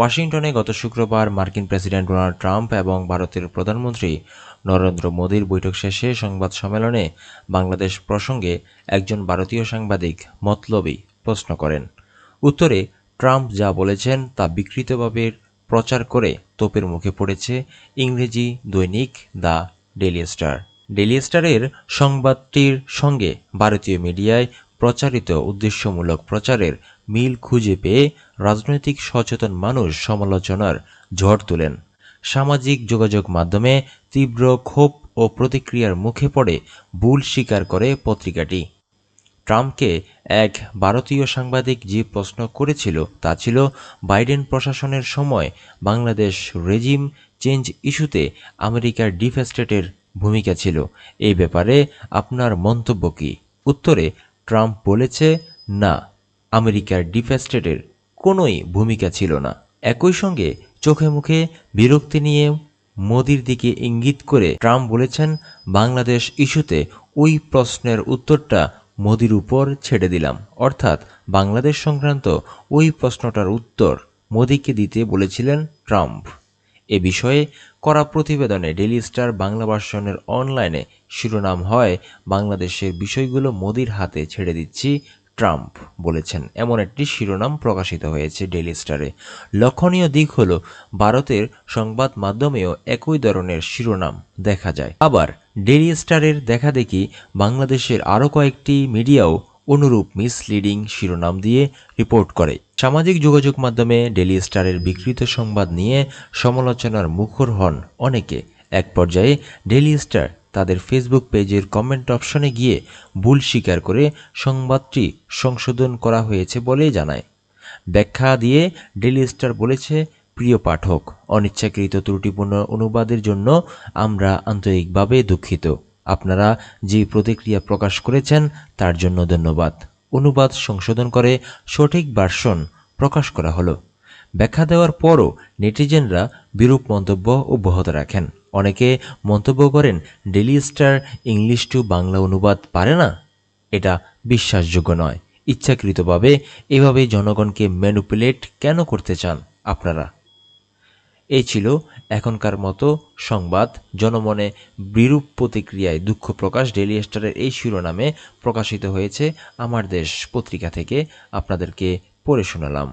ওয়াশিংটনে গত শুক্রবার মার্কিন প্রেসিডেন্ট ডোনাল্ড ট্রাম্প এবং ভারতের প্রধানমন্ত্রী নরেন্দ্র মোদীর বৈঠক শেষে সংবাদ সম্মেলনে বাংলাদেশ প্রসঙ্গে একজন ভারতীয় সাংবাদিক মতলবী প্রশ্ন করেন। উত্তরে, ট্রাম্প যা বলেছেন তা বিকৃতভাবে প্রচার করে তোপের মুখে পড়েছে ইংরেজি দৈনিক দ্য ডেলি স্টার। ডেলি স্টারের সংবাদটির সঙ্গে ভারতীয় মিডিয়ায় প্রচারিত উদ্দেশ্যমূলক প্রচারের মিল খুঁজে পেয়ে রাজনৈতিক সচেতন মানুষ সমালোচনার ঝড় তোলেন। সামাজিক যোগাযোগ মাধ্যমে তীব্র ক্ষোভ ও প্রতিক্রিয়ার মুখে পড়ে ভুল স্বীকার করে পত্রিকাটি। ট্রাম্পকে এক ভারতীয় সাংবাদিক যে প্রশ্ন করেছিল তা ছিল, বাইডেন প্রশাসনের সময় বাংলাদেশ রেজিম চেঞ্জ ইস্যুতে আমেরিকার ডিফেস্টেটের ভূমিকা ছিল। এই ব্যাপারে আপনার মন্তব্য কী? উত্তরে ট্রাম্প বলেছে, না, আমেরিকার ডিপ স্টেটের কোনোই ভূমিকা ছিল না। একই সঙ্গে চোখে মুখে বিরক্তি নিয়ে মোদির দিকে ইঙ্গিত করে ট্রাম্প বলেছেন, বাংলাদেশ ইস্যুতে ওই প্রশ্নের উত্তরটা মোদির উপর ছেড়ে দিলাম। অর্থাৎ বাংলাদেশ সংক্রান্ত ওই প্রশ্নটার উত্তর মোদিকে দিতে বলেছিলেন ট্রাম্প। এ বিষয়ে করা প্রতিবেদনে ডেলি স্টার বাংলা ভার্সনের অনলাইনে শিরোনাম হয়, বাংলাদেশের বিষয়গুলো মোদির হাতে ছেড়ে দিচ্ছি, ট্রাম্প বলেছেন। এমন একটি শিরোনাম প্রকাশিত হয়েছে ডেলি স্টারে। লক্ষণীয় দিক হল, ভারতের সংবাদ মাধ্যমেও একই ধরনের শিরোনাম দেখা যায়। আবার ডেলি স্টারের দেখা দেখি, বাংলাদেশের আরও কয়েকটি মিডিয়াও অনুরূপ মিসলিডিং শিরোনাম দিয়ে রিপোর্ট করে। সামাজিক যোগাযোগ মাধ্যমে ডেলি স্টারের বিকৃত সংবাদ নিয়ে সমালোচনার মুখর হন অনেকে। এক পর্যায়ে ডেলি স্টার তাদের ফেসবুক পেজের কমেন্ট অপশনে গিয়ে ভুল স্বীকার করে সংবাদটি সংশোধন করা হয়েছে বলে জানায়। ব্যাখ্যা দিয়ে ডেলি স্টার বলেছে, প্রিয় পাঠক, অনিচ্ছাকৃত ত্রুটিপূর্ণ অনুবাদের জন্য আমরা আন্তরিকভাবে দুঃখিত। আপনারা যে প্রতিক্রিয়া প্রকাশ করেছেন তার জন্য ধন্যবাদ। অনুবাদ সংশোধন করে সঠিক ভার্সন প্রকাশ করা হলো। ব্যাখ্যা দেওয়ার পরও নেটিজেনরা বিরূপ মন্তব্য অব্যাহত রাখেন। অনেকে মন্তব্য করেন Daily Star English to Bangla অনুবাদ পারে না? এটা বিশ্বাসযোগ্য নয়। ইচ্ছাকৃতভাবে এভাবে জনগণকে ম্যানুপুলেট কেন করতে চান আপনারা? এই ছিল এখনকার মতো সংবাদ। জনমনে বিরূপ প্রতিক্রিয়ায় দুঃখ প্রকাশ ডেলি স্টারের এই শিরোনামে প্রকাশিত হয়েছে আমার দেশ পত্রিকা থেকে। আপনাদেরকে পড়ে শোনালাম।